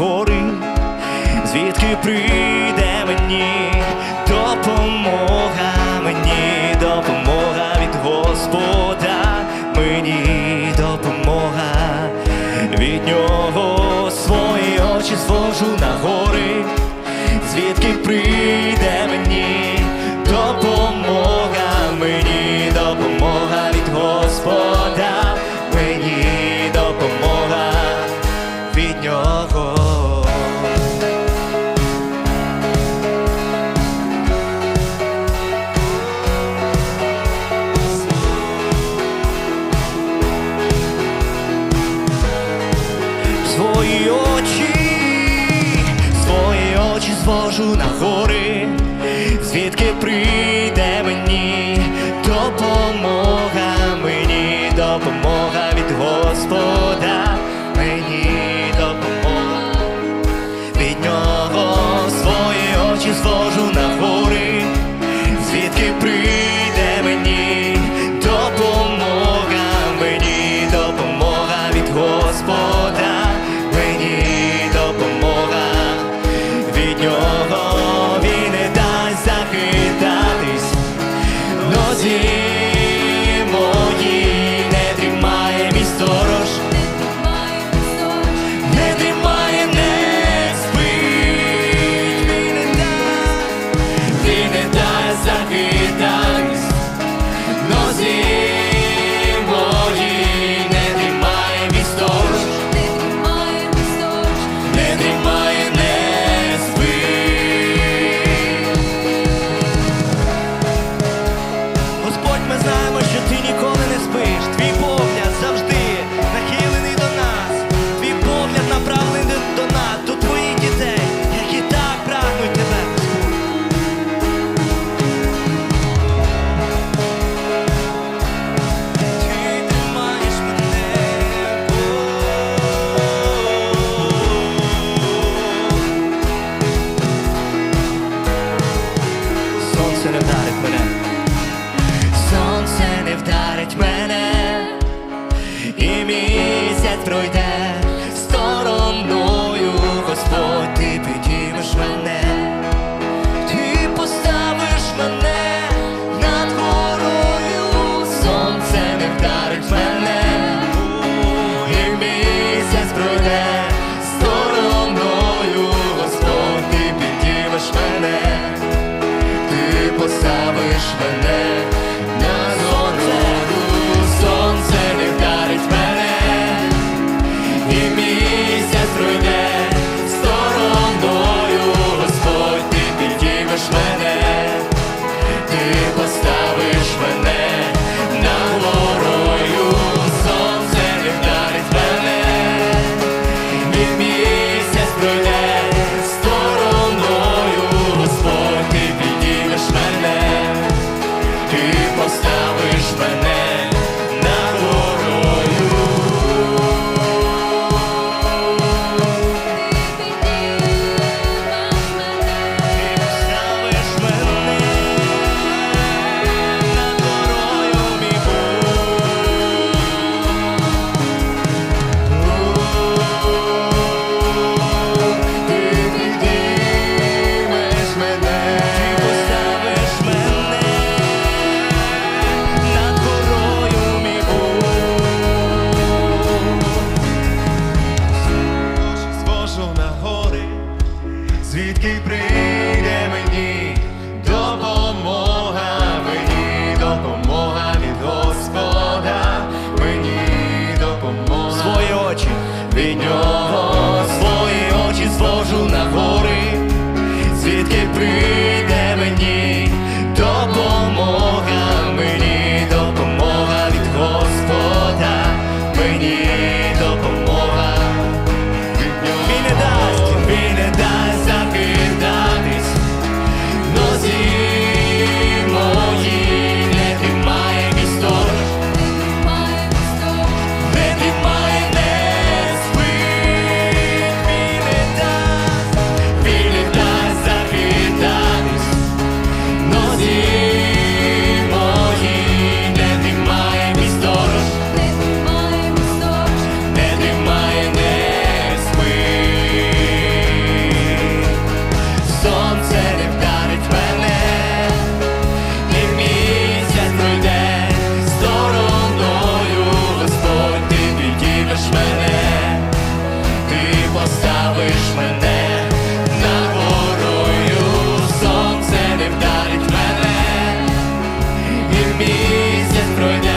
гори, звідки прийде мені, допомога мені, допомога від Господа, мені допомога від нього свої очі звожу на гори, звідки прийде мені, допомога мені, допомога від Господа. Від нього свої очі, свої очі звожу на гори, звідки прийшли. наставиш мене на дорогу, сонце не вдарить мене, і місяць пройде стороною, Господь, ти підіймеш мене, ти поставиш мене на горою, сонце не вдарить мене, і місяць пройде. місяць пройде.